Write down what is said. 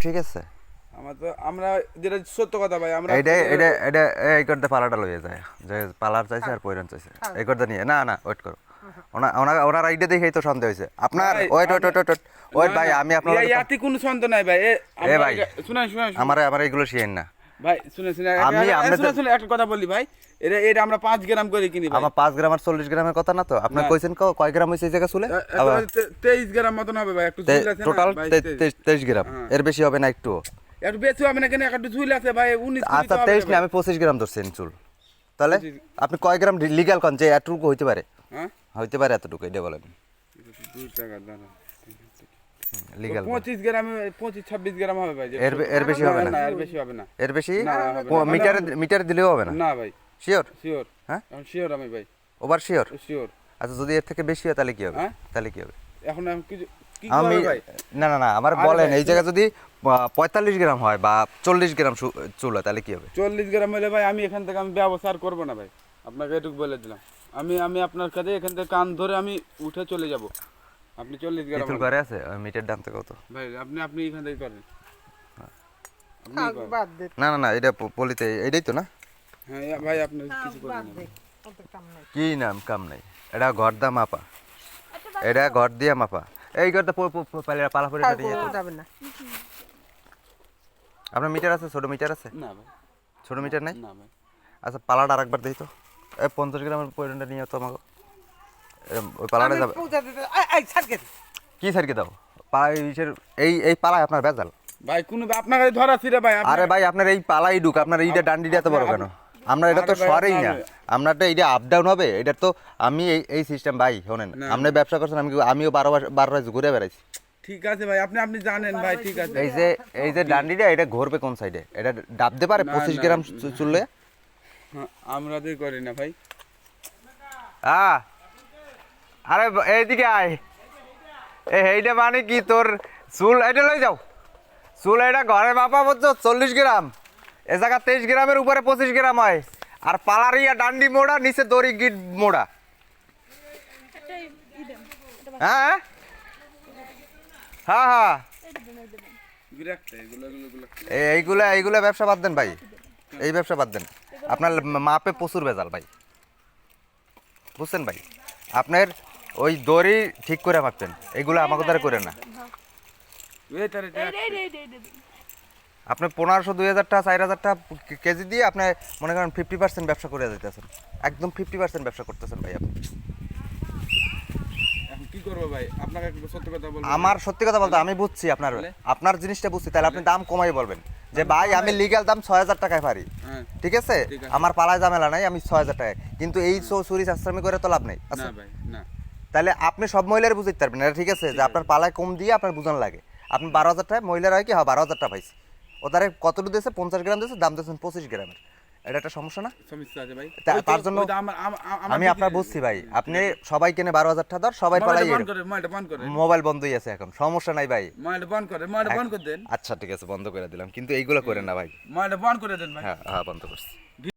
ঠিক আছে। আমার তো আমরা যেটা সত্য কথা ভাই আমরা এইটা এটা এটা এই করতে পালাটা লইয়ে যায়। যে পালার চাইছে আর পয়রান চাইছে। এই করতে নিয়ে না না ওয়েট করো। ওনার ওনা ওনার আইডিয়া দেখেই তো সন্দেহ হয়েছে আপনার ভাই, wait wait wait wait wait ভাই আমি আপনার ইয়াতে কোনো সন্দেহ নাই ভাই। এ ভাই। এটা- শুনেন শুনেন শুনেন। আমার আমার এগুলো শিয়েন না। ভাই শুনে শুনে আমি শুনে শুনে একটা কথা বলি ভাই। এটা এটা আমরা পাঁচ গ্রাম করে কিনি ভাই। আমার পাঁচ গ্রাম আর চল্লিশ গ্রামের কথা না তো? আপনার। কইছেন কয় গ্রাম এই জায়গা চুলে? এ- একেবারে তে- তেইশ গ্রাম মতন হবে ভাই একটু ঝুল আছে টোটাল ভাই, তেইশ। তেইশ গ্রাম। হ্যাঁ। এর বেশি হবে না একটু। একটু বেশি হবে না কেন? একটু ঝুল আছে ভাই উনিশ কুড়ি আচ্ছা তো হবে তেইশ না আমি পঁচিশ গ্রাম ধরছেন চুল। তাহলে আপনি কয় গ্রাম? লিগাল কন? যে এতটুকু হইতে পারে। হ্যাঁ? হইতে পারে এতটুকু এটা বলেন। দুই টাকা দাঁড়া লিগাল পঁচিশ গ্রামে পঁচিশ ছাব্বিশ গ্রাম হবে ভাই এর এর বেশি হবে না? এর বেশি হবে না। এর বেশি। মিটারে মিটারে দিলেও হবে না? না ভাই। শিওর শিওর হ্যাঁ? শিওর আমি ভাই। ওভার শিওর শিওর আচ্ছা যদি এর থেকে বেশি হয় তাহলে কি হবে? হ্যাঁ? তাহলে কি হবে? এখন আমি কিছু কি আমি না না না আমার বলেন এই জায়গায় যদি পঁয়তাল্লিশ গ্রাম হয় বা চল্লিশ গ্রাম চুল হয় তাহলে কি হবে? চল্লিশ গ্রাম হলে ভাই আমি এখান থেকে আমি ব্যবসা আর করব না ভাই। আপনাকে এটুকু বলে দিলাম। আমি আমি আপনার কাছে এখান থেকে কান ধরে আমি উঠে চলে যাব। আপনি চল্লিশ গ্রাম ইতুল ঘরে আছে? ওই মিটার দাম থেকে কত? ভাই আপনি আপনি এখান থেকে করেন। বাদ দে। না না না এটা পলিতে এটাই তো না? হ্যাঁ ভাই আপনি কিছু করেন কি নাম কাম নাই? এটা ঘর দা মাপা। এটা ঘর দিয়া মাপা। এই ঘরটা পালা পরে থাক, ও যাবে না। আপনার মিটার আছে? ছোট মিটার আছে? না ভাই। ছোট মিটার নাই? না ভাই। আচ্ছা পালাটা আরেকবার দিই তো। এই পঞ্চাশ গ্রামের পয়রনটা নিয়ে তো আমাকে পালাটা যাবে। কি সারকে দাও পালা এই এই পালায় আপনার বেজাল ভাই কোন আপনার ধরা ছিল ভাই আরে ভাই আপনার এই পালাই ঢুক আপনার এইটা ডান্ডিটা এত বড় কেন? আমরা এটা তো সরেই না। আপনার- আপনার তো এইটা আপ ডাউন হবে এটা তো আমি এই এই সিস্টেম ভাই শোনেন। আপনি ব্যবসা করছেন আমি আমিও বারো বারো মাস ঘুরে বেড়াইছি। ঠিক আছে ভাই আপনি আপনি জানেন ভাই ঠিক আছে। এই যে এই যে ডান্ডিটা এটা ঘুরবে কোন সাইডে এটা ডাবতে পারে পঁচিশ গ্রাম চুললে হ্যাঁ, আমরা তো করি না ভাই। আ আরে এইদিকে আয়। এ, এইটা মানে কি তোর চুল? এটা লই যাও। চুল এটা ঘরে বাপা বলছো চল্লিশ গ্রাম। এ জায়গা তেইশ গ্রামের উপরে পঁচিশ গ্রাম হয়। আর পালারিয়া ডান্ডি মোড়া, নিচে দড়ি গিট মোড়া। হ্যাঁ হ্যাঁ। হ্যাঁ এই- এইগুলা এইগুলা ব্যবসা বাদ দেন ভাই। এই ব্যবসা বাদ দেন। আপনার মাপে প্রচুর ভেজাল ভাই। বুঝছেন ভাই? আপনার ওই দড়ি ঠিক করে মাপতেন এগুলো আমাকে দ্বারা করে না। আপনি পনেরোশো দুই হাজার টাকা চার হাজার টাকা কেজি দিয়ে আপনি মনে করেন ফিফটি পার্সেন্ট ব্যবসা করে দিতেছেন একদম ফিফটি পার্সেন্ট ব্যবসা করতেছেন ভাই আপনি। কি করব ভাই? আপনাকে একটু সত্য কথা বলব। আমার সত্যি কথা বলতে আমি বুঝছি আপনার আপনার জিনিসটা বুঝছি তাহলে আপনি দাম কমাই বলবেন। যে ভাই আমি লিগ্যাল দাম ছয় হাজার টাকায় পারি। হ্যাঁ ঠিক আছে? আমার পালায় ঝামেলা নাই আমি ছয় হাজার টাকায়। কিন্তু এই চুরি চাস্তামি করে তো লাভ নেই। আচ্ছা। ভাই না। তাহলে আপনি সব মহিলার বুঝতে পারবেন এটা ঠিক আছে? যে আপনার পালায় কম দিয়ে আপনার বুঝানো লাগে। আপনি বারো হাজার টাকা মহিলার হয় কি? হ্যাঁ বারো হাজার টাকা পাইছি। ও তারে কতটুকু দিয়েছে? পঞ্চাশ গ্রাম দিয়েছে দাম দিয়েছেন পঁচিশ গ্রামের। এটা একটা সমস্যা না? সমস্যা তার জন্য আম- আপনার বুঝছি ভাই। আপনি সবাই কেনে বারো হাজার টাকা ধর সবাই পালাই মোবাইল বন্ধই আছে এখন সমস্যা নাই ভাই। আচ্ছা ঠিক আছে বন্ধ করে দিলাম। কিন্তু এইগুলো করেন না ভাই। বন্ধ করে দেন ভাই। হ্যাঁ হ্যাঁ বন্ধ করছি।